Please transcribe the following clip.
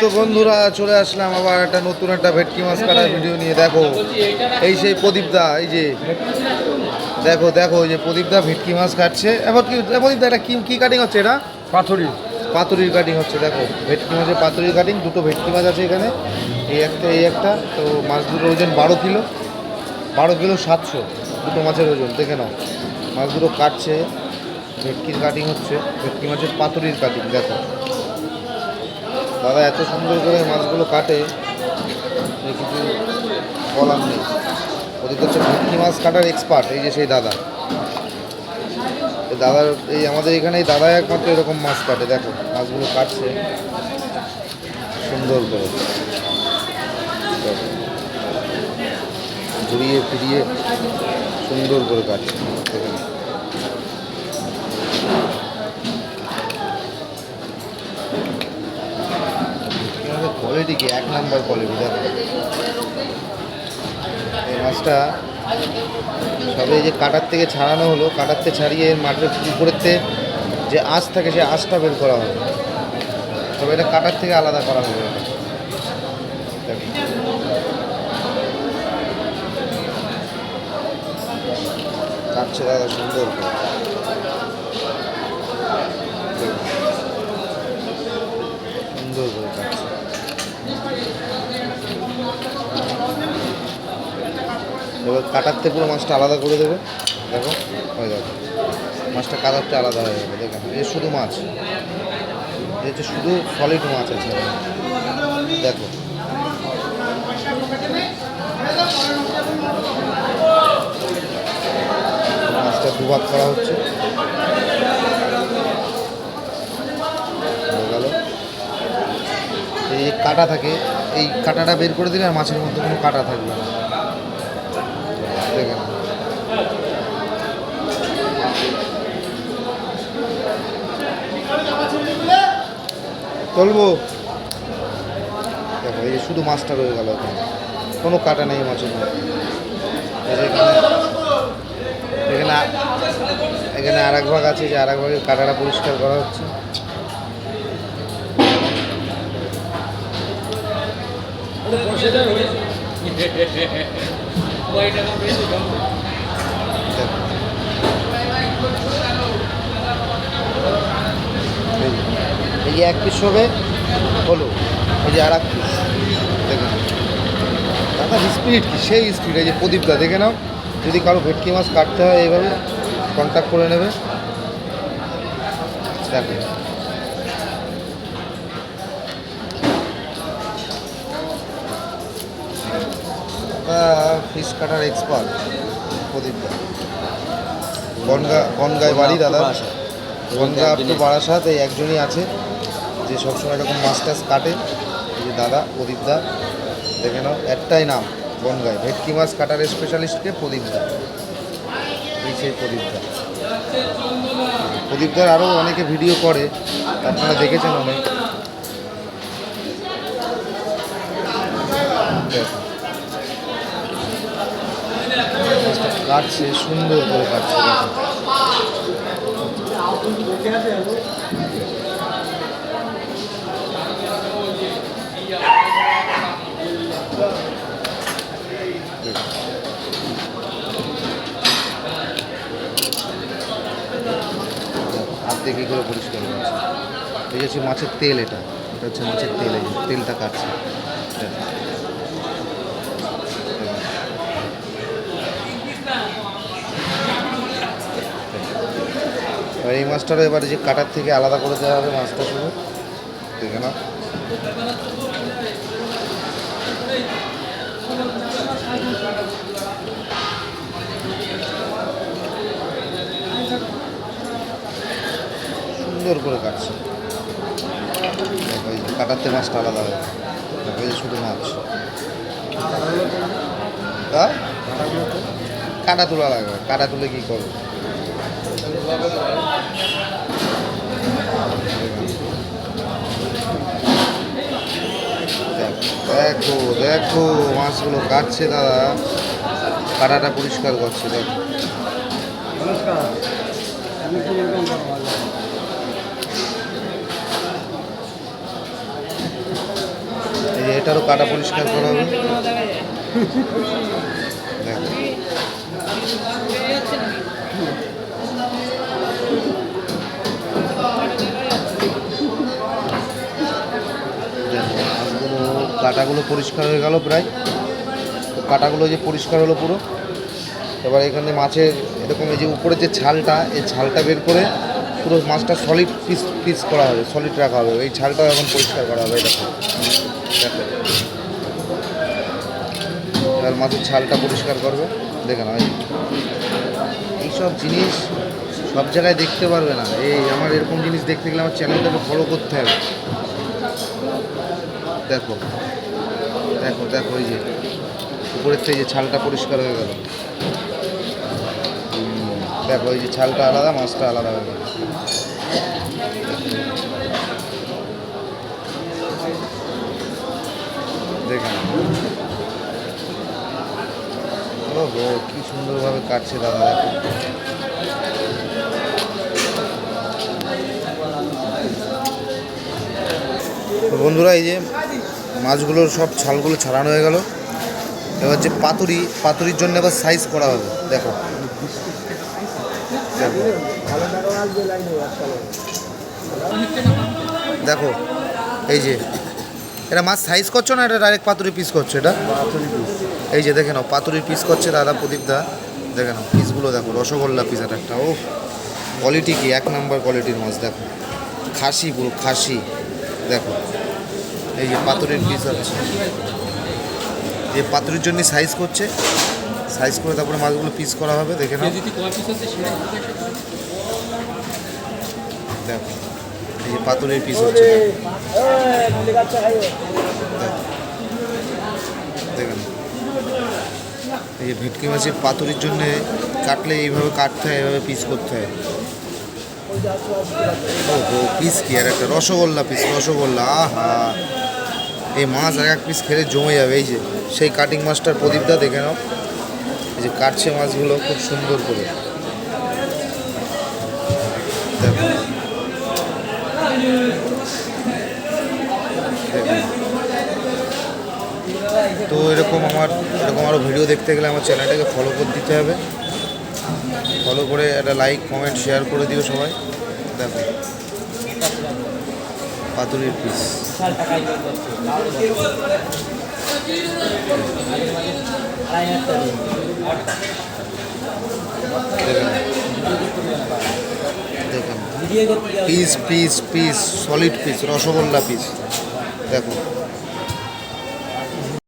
তো বন্ধুরা চলে আসলাম আবার একটা নতুন একটা ভেটকি মাছ কাটার ভিডিও নিয়ে। দেখো এই সেই প্রদীপদা এই যে দেখো দেখো এই যে প্রদীপদা ভেটকি মাছ কাটছে। এবার কি প্রদীপদা এটা কি কি কাটিং হচ্ছে এটা? পাথরি। পাতুরির কাটিং হচ্ছে দেখো ভেটকি মাছের পাতুরির কাটিং দুটো ভেটকি মাছ আছে এখানে এই একটা এই একটা তো মাছ দুটোর ওজন বারো কিলো বারো কিলো সাতশো দুটো মাছের ওজন দেখে নাও। মাছ দুটো কাটছে ভেটকির কাটিং হচ্ছে ভেটকি মাছের পাতুরির কাটিং দেখো। দাদা এত সুন্দর করে মাছগুলো কাটে কিছু বলার নেই। ওদের হচ্ছে ভেটকি মাছ কাটার এক্সপার্ট এই যে সেই দাদা। দাদার, এই আমাদের এখানে এই দাদা একমাত্র এরকম মাছ কাটে, দেখো, মাছগুলো কাটছে। সুন্দর করে। ঘুরিয়ে ফিরিয়ে সুন্দর করে কাটছে। কোয়ালিটি কি এক নাম্বার কোয়ালিটি দেখো। এই মাছটা সবে যে কাটার থেকে ছাড়ানো হলো, কাটার থেকে ছাড়িয়ে মাঠের উপরের থেকে যে আঁশ থাকে সে আঁশটা বের করা হবে তবে এটা কাটার থেকে আলাদা করা হবে। কাটছে দাদা সুন্দর করে দেখো। সুন্দর করে কাটছে এবার কাটার থেকে পুরো মাছটা আলাদা করে দেবে। দেখো, হয়ে যাবে। মাছটা কাটারটা আলাদা হয়ে যাবে দেখেন এই শুধু মাছ। এই হচ্ছে শুধু সলিড মাছ আছে। দেখো। মাছটা দুভাগ করা হচ্ছে। এই যে কাটা থাকে, এই কাটাটা বের করে দিলে আর মাছের মধ্যে কোনো কাটা থাকবে না দেখেন চলবো। দেখো, এই যে শুধু মাছটা রয়ে গেল এখানে। কোনো কাটা নেই মাছের এখানে এখানে আর এক ভাগ আছে, যে আর এক ভাগের কাটাটা পরিষ্কার করা হচ্ছে। এই এক পিস হবে হলো এই যে আর এক পিস দেখুন। দাদা স্পিড কি? সেই স্পিড এই যে প্রদীপদা দেখে নাও। যদি কারও ভেটকি মাছ কাটতে হয় এইভাবে কন্ট্যাক্ট করে নেবে। দেখো ফিশ কাটার এক্সপার্ট প্রদীপদা। বনগা বনগায় বাড়ি দাদা। বনগা আপ টু বারাসাত এই একজনই আছে। যে সবসময় এরকম মাছ টাছ কাটে, এই যে দাদা প্রদীপদা দেখে নাও, একটাই নাম, বনগায়। ভেটকি মাছ কাটার স্পেশালিস্টকে প্রদীপদা এই সেই প্রদীপদা প্রদীপদার আরও অনেকে ভিডিও করে, আপনারা দেখেছেন অনেক। কাটছে, সুন্দর করে কাটছে। হাত কী করে পরিষ্কার করছে এই হচ্ছে মাছের তেল এটা এটা হচ্ছে মাছের তেল, এই তেলটা কাটছে। এই মাছটারও এবার যে কাটার থেকে আলাদা করে দেওয়া হবে মাছটা শুধু। দেখে না সুন্দর করে কাটছে। কাটাতে মাছটা আলাদা যে শুধু মাছ। কাটা তোলা লাগবে। কাটা তুলে কি করবে? দেখো দেখো, মাছগুলো কাটছে দাদা। কাটাটা পরিষ্কার করছে, দেখো আমি কি এরকম করব? এটারও কাটা পরিষ্কার করা হবে। কাটাগুলো পরিষ্কার হয়ে গেল প্রায়। কাটাগুলো যে পরিষ্কার হলো পুরো। এবার এখানে মাছের, এরকম এই যে উপরে যে ছালটা, এই ছালটা বের করে পুরো মাছটা সলিড পিস পিস করা হবে সলিড রাখা হবে। এই ছালটাও এখন পরিষ্কার করা হবে, এই দেখো দেখো এবার মাছের ছালটা পরিষ্কার করবে। দেখে না এই এইসব জিনিস সব জায়গায় দেখতে পারবে না। এই আমার এরকম জিনিস দেখতে গেলে আমার চ্যানেলটাকে ফলো করতে হবে। দেখো দেখো দেখো ওই যে উপরের থেকে যে ছালটা পরিষ্কার হয়ে গেল। দেখো ওই যে ছালটা আলাদা, মাছটা আলাদা হয়ে গেল। ওহো কি সুন্দরভাবে কাটছে দাদা বন্ধুরা, এই যে মাছগুলোর সব ছালগুলো ছাড়ানো হয়ে গেল। এবার যে পাতুরি, পাতুরির জন্য এবার সাইজ করা হবে, দেখো। দেখো, এই যে এটা মাছ সাইজ করছ না এটা ডাইরেক্ট পাতুরি পিস করছ এটা? এই যে দেখে নাও পাতুরির পিস করছে দাদা প্রদীপ দা। দেখে নাও পিসগুলো দেখো রসগোল্লা পিস এটা একটা ও কোয়ালিটি কি? এক নাম্বার কোয়ালিটির মাছ দেখো। খাসি পুরো খাসি। দেখো এই যে পাতুরির পিস আছে এই পাতুরির জন্য সাইজ করছে সাইজ করে তারপরে মাছগুলো পিস করা হবে দেখে নাও। দেখো। যে পাতুরির পিস হচ্ছে দেখেন। এই যে ভেটকি মাছের পাতুরির জন্য কাটলে এইভাবে কাটতে হয়, এইভাবে পিস করতে হয়। ও পিস কি? আর একটা রসগোল্লা পিস রসগোল্লা, আহা। এই মাছ আর এক পিস খেলে জমে যাবে, এই যে। সেই কাটিং মাছটার প্রদীপটা দেখে নাও। এই যে কাটছে মাছগুলো, খুব সুন্দর করে। দেখো। তো এরকম আমার, এরকম আরও ভিডিও দেখতে গেলে আমার চ্যানেলটাকে ফলো করে দিতে হবে। ফলো করে একটা লাইক কমেন্ট শেয়ার করে দিও সবাই। দেখো। পাতুরির পিস দেখেন। Piece piece piece solid piece rasgulla piece দেখো।